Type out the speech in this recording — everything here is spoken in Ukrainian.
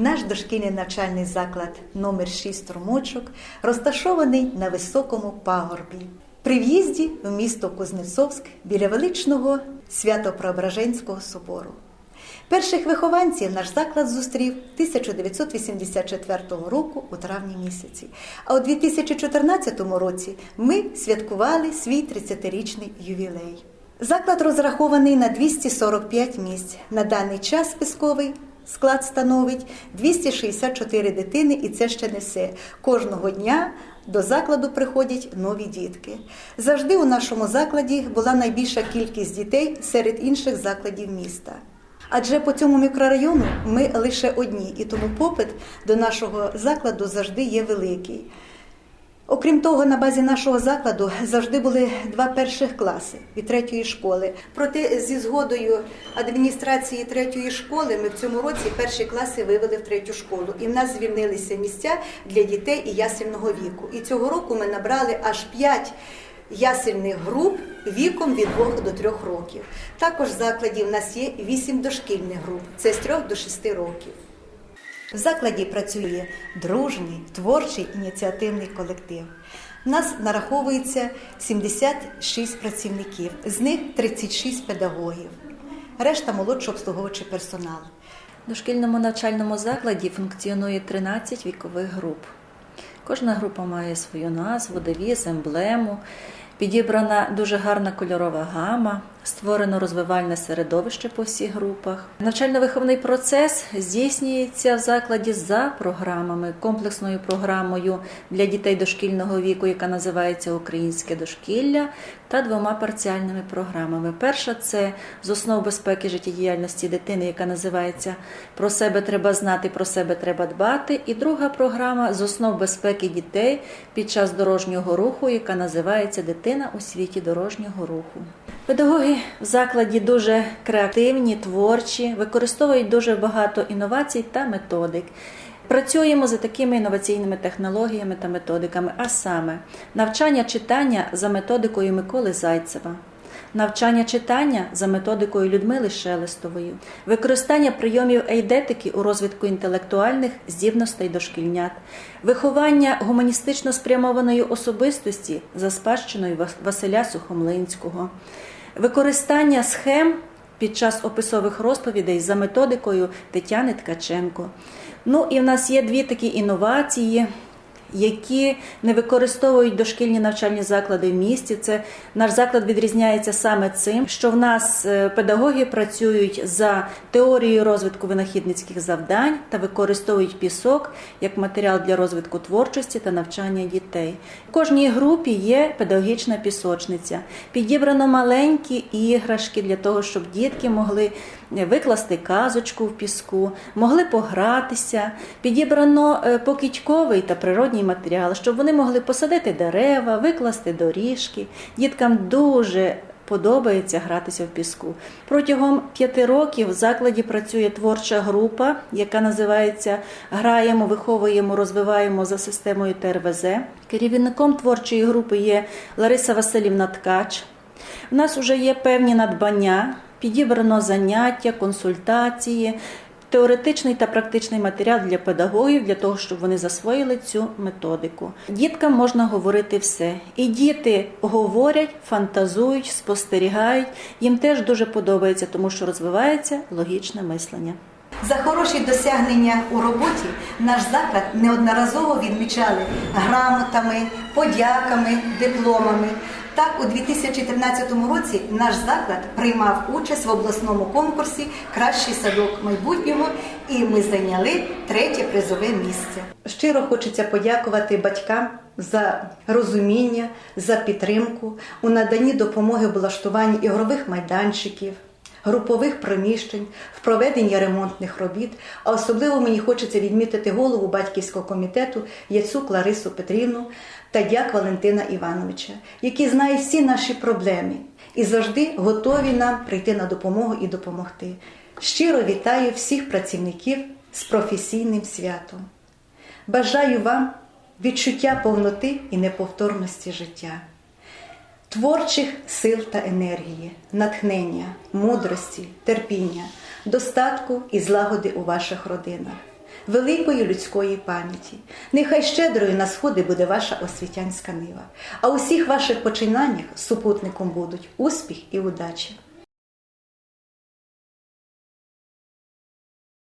Наш дошкільний навчальний заклад номер 6 Струмочок розташований на високому пагорбі. При в'їзді в місто Кузнецовськ біля величного Свято-Преображенського собору. Перших вихованців наш заклад зустрів 1984 року у травні місяці. А у 2014 році ми святкували свій 30-річний ювілей. Заклад розрахований на 245 місць. На даний час списковий склад становить 264 дитини, і це ще не все. Кожного дня до закладу приходять нові дітки. Завжди у нашому закладі була найбільша кількість дітей серед інших закладів міста. Адже по цьому мікрорайону ми лише одні, і тому попит до нашого закладу завжди є великий. Окрім того, на базі нашого закладу завжди були два перших класи від третьої школи. Проте зі згодою адміністрації третьої школи ми в цьому році перші класи вивели в третю школу, і в нас звільнилися місця для дітей і ясельного віку. І цього року ми набрали аж п'ять ясельних груп віком від 2 до 3 років. Також в закладі в нас є 8 дошкільних груп, це з 3 до 6 років. В закладі працює дружній, творчий ініціативний колектив. У нас нараховується 76 працівників, з них 36 педагогів, решта молодший обслуговуючий персонал. В дошкільному навчальному закладі функціонує 13 вікових груп. Кожна група має свою назву, девіз, емблему. Підібрана дуже гарна кольорова гама, створено розвивальне середовище по всіх групах. Навчально-виховний процес здійснюється в закладі за програмами, комплексною програмою для дітей дошкільного віку, яка називається Українське дошкілля, та двома парціальними програмами. Перша це з основ безпеки життєдіяльності дитини, яка називається Про себе треба знати, про себе треба дбати. І друга програма з основ безпеки дітей під час дорожнього руху, яка називається Дитина у світі дорожнього руху. Педагоги в закладі дуже креативні, творчі, використовують дуже багато інновацій та методик. Працюємо за такими інноваційними технологіями та методиками, а саме навчання читання за методикою Миколи Зайцева, навчання читання за методикою Людмили Шелестової, використання прийомів ейдетики у розвитку інтелектуальних здібностей дошкільнят, виховання гуманістично спрямованої особистості за спадщиною Василя Сухомлинського, використання схем під час описових розповідей за методикою Тетяни Ткаченко. Ну і в нас є дві такі інновації, які не використовують дошкільні навчальні заклади в місті. Це наш заклад відрізняється саме цим, що в нас е, педагоги працюють за теорією розвитку винахідницьких завдань та використовують пісок як матеріал для розвитку творчості та навчання дітей. В кожній групі є педагогічна пісочниця. Підібрано маленькі іграшки для того, щоб дітки могли викласти казочку в піску, могли погратися. Підібрано е, покидьковий та природній матеріал, щоб вони могли посадити дерева, викласти доріжки. Діткам дуже подобається гратися в піску. Протягом п'яти років в закладі працює творча група, яка називається Граємо, виховуємо, розвиваємо за системою ТРВЗ. Керівником творчої групи є Лариса Васильівна Ткач. У нас вже є певні надбання, підібрано заняття, консультації, теоретичний та практичний матеріал для педагогів, для того, щоб вони засвоїли цю методику. Діткам можна говорити все. І діти говорять, фантазують, спостерігають. Їм теж дуже подобається, тому що розвивається логічне мислення. За хороші досягнення у роботі наш заклад неодноразово відмічали грамотами, подяками, дипломами. Так, у 2013 році наш заклад приймав участь в обласному конкурсі Кращий садок майбутнього, і ми зайняли третє призове місце. Щиро хочеться подякувати батькам за розуміння, за підтримку у наданні допомоги в влаштуванні ігрових майданчиків групових приміщень, в проведенні ремонтних робіт. А особливо мені хочеться відмітити голову батьківського комітету Яцук Ларису Петрівну та дяк Валентина Івановича, які знають всі наші проблеми і завжди готові нам прийти на допомогу і допомогти. Щиро вітаю всіх працівників з професійним святом. Бажаю вам відчуття повноти і неповторності життя творчих сил та енергії, натхнення, мудрості, терпіння, достатку і злагоди у ваших родинах. великої людської пам'яті. Нехай щедрою на сходи буде ваша освітянська нива, а у всіх ваших починаннях супутником будуть успіх і удача.